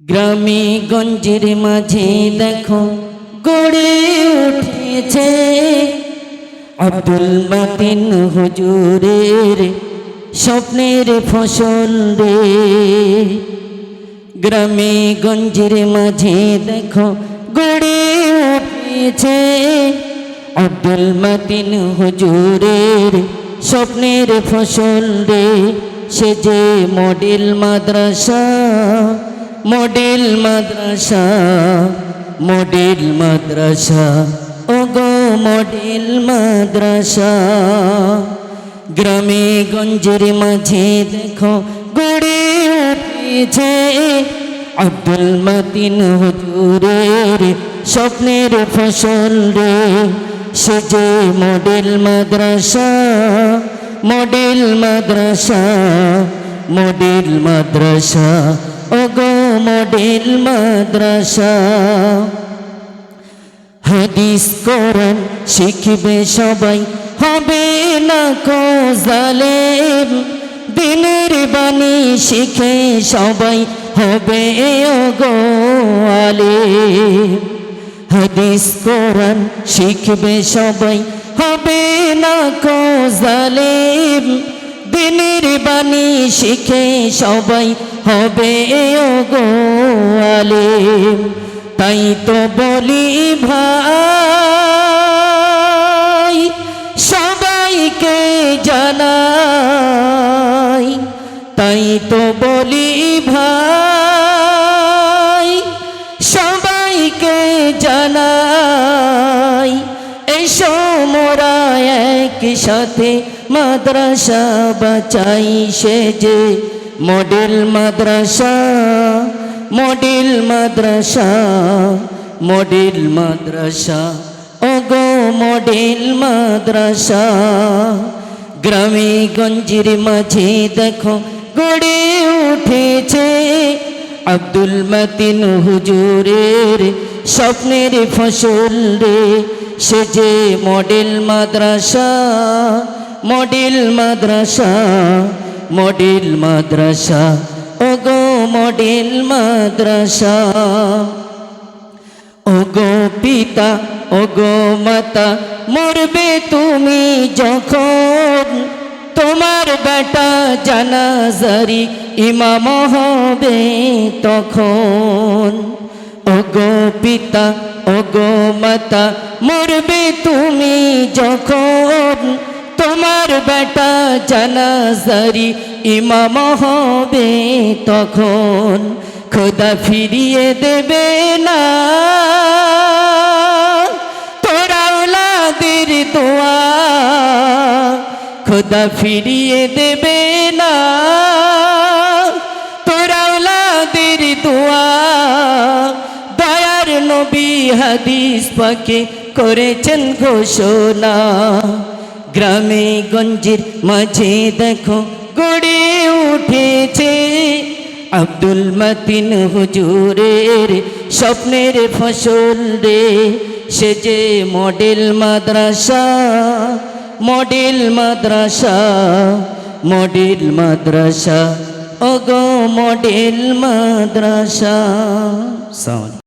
গ্রামে গঞ্জের মাঝে দেখো, গড়ে উঠেছে আব্দুল বাতিন হুজুরের স্বপ্নের ফসল রে। গ্রামে গঞ্জের মাঝে দেখো, গড়ে উঠেছে আব্দুল মাতিন হুজুরের স্বপ্নের ফসল রে। সে যে মডেল মাদ্রাসা মডেল মাদ্রাসা মডেল মাদ্রাসা ও গো মডেল মাদ্রাসা। গ্রামে গঞ্জের মাঝে দেখো গড়ে উঠেছে আব্দুল মাতিন হুজুরের স্বপ্নের ফসল রে। সে যে মডেল মাদ্রাসা মডেল মাদ্রাসা মডেল মাদ্রাসা ও মডেল মাদ্রাসা। হাদিস, কোরআন শিখবে সবাই। হবে না কো জালেম। দিনের বাণী শিখে সবাই। হবে গো আলেম। হাদিস, কোরআন শিখবে সবাই। হবে না কো জালেম। দিনের বাণী শিখে সবাই। হবে গো আলেম, তাই তো বলি ভাই, সবাইকে জানাই, তাই তো বলি ভাই, সবাইকে জানাই, এসো মোরা একসাথে মাদ্রাসা বাঁচাই সে যে মডেল মাদ্রাসা মডেল মাদ্রাসা মডেল মাদ্রাসা। ওগো মডেল মাদ্রাসা, গ্রামে গঞ্জের মাঝে দেখো গড়ে উঠেছে আব্দুল মাতিন হুজুরের স্বপ্নের ফসল রে। সে যে মডেল মাদ্রাসা মডেল মাদ্রাসা মডেল মাদ্রাসা, ওগো মডেল মাদ্রাসা। ওগো পিতা, ওগো মাতা, মরবে তুমি যখন। তোমার বেটা জানাজারি ইমাম হবে তখন। ওগো পিতা, ওগো মাতা, মরবে তুমি যখন। তোমার বেটা জানাজারি ইমাম হবে তখন, খোদা ফিরিয়ে দেবে না। তোরা ওলাদের দোয়া, খোদা ফিরিয়ে দেবে না। তোরা ওলাদের দোয়া, দয়ার নবী হাদিস পাকে করেছেন ঘোষণা। গ্রামে গঞ্জের মাঝে দেখো গড়ে উঠেছে আব্দুল মতিন হুজুরের স্বপ্নের ফসল রে। সে যে মডেল মাদ্রাসা মডেল মাদ্রাসা মডেল মাদ্রাসা, ওগো মডেল মাদ্রাসা।